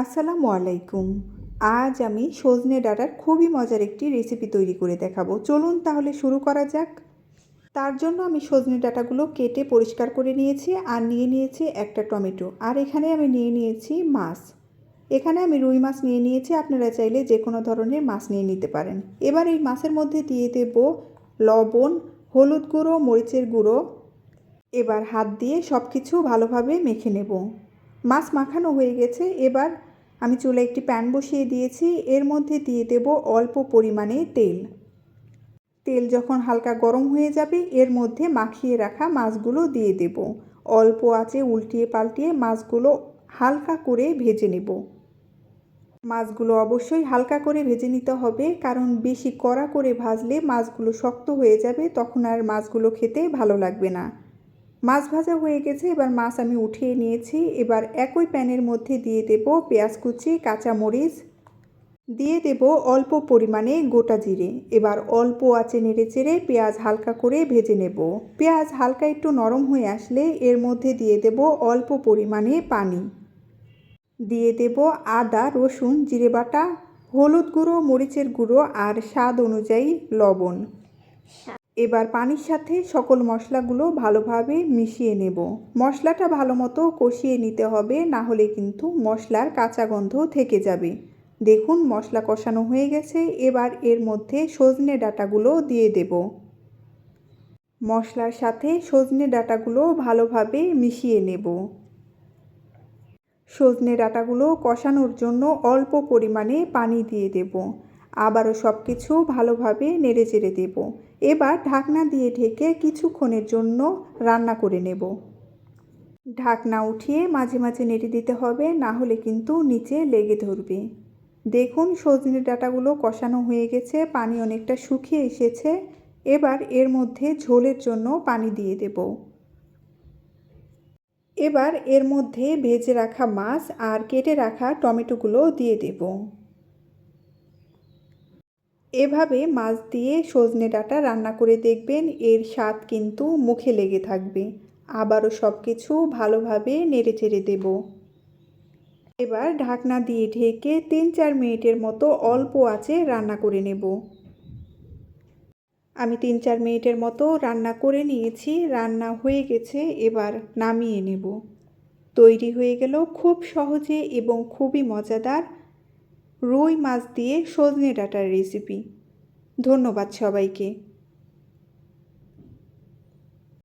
আসসালামু আলাইকুম। আজ আমি সজনে ডাঁটার খুবই মজার একটি রেসিপি তৈরি করে দেখাবো। চলুন তাহলে শুরু করা যাক। তার জন্য আমি সজনে ডাঁটাগুলো কেটে পরিষ্কার করে নিয়েছি আর নিয়ে নিয়েছি একটা টমেটো। আর এখানে আমি নিয়ে নিয়েছি মাছ। এখানে আমি রুই মাছ নিয়ে নিয়েছি, আপনারা চাইলে যে কোনো ধরনের মাছ নিয়ে নিতে পারেন। এবার এই মাছের মধ্যে দিয়ে দেব লবণ, হলুদ গুঁড়ো, মরিচের গুঁড়ো। এবার হাত দিয়ে সব কিছু ভালোভাবে মেখে নেব। মাছ মাখানো হয়ে গেছে, এবার আমি চুলে একটি প্যান বসিয়ে দিয়েছি, এর মধ্যে দিয়ে দেব অল্প পরিমাণে তেল। তেল যখন হালকা গরম হয়ে যাবে, এর মধ্যে মাখিয়ে রাখা মাছগুলো দিয়ে দেব। অল্প আঁচে উল্টিয়ে পাল্টিয়ে মাছগুলো হালকা করে ভেজে নেব। মাছগুলো অবশ্যই হালকা করে ভেজে নিতে হবে, কারণ বেশি কড়া করে ভাজলে মাছগুলো শক্ত হয়ে যাবে, তখন আর মাছগুলো খেতে ভালো লাগবে না। মাছ ভাজা হয়ে গেছে, এবার মাছ আমি উঠিয়ে নিয়েছি। এবার একই প্যানের মধ্যে দিয়ে দেব পেঁয়াজ কুচি কাঁচামরিচ দিয়ে দেব অল্প পরিমাণে গোটা জিরে। এবার অল্প আঁচে নেড়ে চেড়ে পেঁয়াজ হালকা করে ভেজে নেব। পেঁয়াজ হালকা একটু নরম হয়ে আসলে এর মধ্যে দিয়ে দেব অল্প পরিমাণে পানি। দিয়ে দেব আদা, রসুন, জিরে বাটা, হলুদ গুঁড়ো, মরিচের গুঁড়ো আর স্বাদ অনুযায়ী লবণ। এবার পানির সাথে সকল মশলাগুলো ভালোভাবে মিশিয়ে নেব। মশলাটা ভালো মতো কষিয়ে নিতে হবে, না হলে কিন্তু মশলার কাঁচা গন্ধ থেকে যাবে। দেখুন, মশলা কষানো হয়ে গেছে। এবার এর মধ্যে সজনে ডাটাগুলো দিয়ে দেব। মশলার সাথে সজনে ডাটাগুলো ভালোভাবে মিশিয়ে নেব। সজনে ডাটাগুলো কষানোর জন্য অল্প পরিমাণে পানি দিয়ে দেব। আবারও সব কিছু ভালোভাবে নেড়ে চেড়ে দেব। এবার ঢাকনা দিয়ে ঢেকে কিছুক্ষণের জন্য রান্না করে নেব। ঢাকনা উঠিয়ে মাঝে মাঝে নেড়ে দিতে হবে, না হলে কিন্তু নিচে লেগে ধরবে। দেখুন, সজনে ডাঁটাগুলো কষানো হয়ে গেছে, পানি অনেকটা শুকিয়ে এসেছে। এবার এর মধ্যে ঝোলের জন্য পানি দিয়ে দেব। এবার এর মধ্যে ভেজে রাখা মাছ আর কেটে রাখা টমেটোগুলো দিয়ে দেব। এভাবে মাছ দিয়ে সজনে ডাঁটা রান্না করে দেখবেন এর স্বাদ কিন্তু মুখে লেগে থাকবে। আবারও সব কিছু ভালোভাবে নেড়ে চেড়ে দেব। এবার ঢাকনা দিয়ে ঢেকে তিন চার মিনিটের মতো অল্প আঁচে রান্না করে নেব। আমি তিন চার মিনিটের মতো রান্না করে নিয়েছি, রান্না হয়ে গেছে, এবার নামিয়ে নেব। তৈরি হয়ে গেল খুব সহজে এবং খুবই মজাদার রুই মাছ দিয়ে সজনে ডাঁটার রেসিপি ধন্যবাদ সবাইকে।